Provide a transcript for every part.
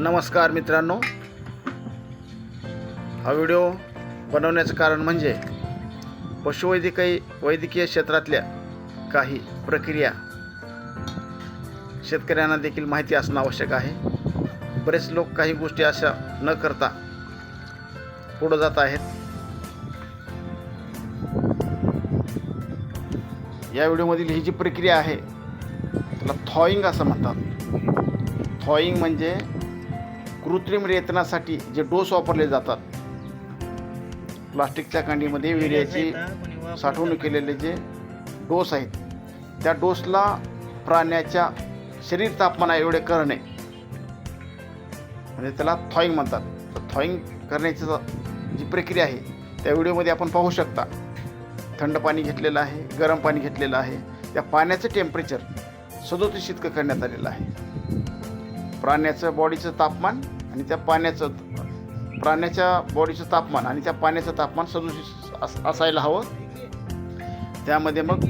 नमस्कार मित्रांनो. हा व्हिडिओ बनवण्याचं कारण म्हणजे पशुवैद्यकीय वैद्यकीय क्षेत्रातल्या काही प्रक्रिया शेतकऱ्यांना देखील माहिती असणं आवश्यक आहे. बरेच लोक काही गोष्टी अशा न करता पुढं जात आहेत. या व्हिडिओमधील ही जी प्रक्रिया आहे त्याला थॉईंग असं म्हणतात. थॉईंग म्हणजे कृत्रिम रेतनासाठी जे डोस वापरले जातात प्लास्टिकच्या कांडीमध्ये विर्याची साठवणूक केलेले जे डोस आहेत त्या डोसला प्राण्याच्या शरीर तापमाना एवढे करणे. म्हणजे त्याला थॉईंग म्हणतात. तर थॉईंग करण्याची ज- प्रक्रिया आहे त्या व्हिडिओमध्ये आपण पाहू शकता. थंड पाणी घेतलेलं आहे गरम पाणी घेतलेलं आहे त्या पाण्याचं टेम्परेचर सदोतीस इतकं करण्यात आलेलं आहे. प्राण्याचं बॉडीचं तापमान आणि त्या पाण्याचं प्राण्याच्या बॉडीचं तापमान आणि त्या पाण्याचं तापमान सदोतीस अस असायला हवं. त्यामध्ये मग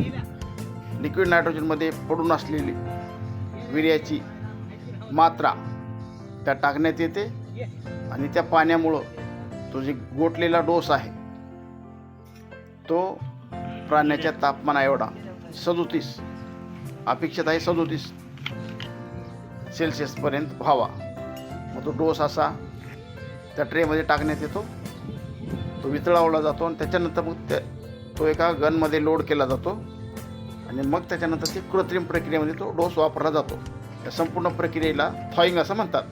लिक्विड नायट्रोजनमध्ये पडून असलेली विर्याची मात्रा त्या टाकण्यात येते आणि त्या पाण्यामुळं तो जे गोठलेला डोस आहे तो प्राण्याच्या तापमाना एवढा सदोतीस अपेक्षित आहे सदोतीस सेल्सिअसपर्यंत व्हावा. मग तो डोस असा त्या ट्रेमध्ये टाकण्यात येतो. तो वितळावला जातो आणि त्याच्यानंतर मग त्या तो एका गनमध्ये लोड केला जातो. आणि मग त्याच्यानंतर ती कृत्रिम प्रक्रियेमध्ये तो डोस वापरला जातो. या संपूर्ण प्रक्रियेला थॉईंग असं म्हणतात.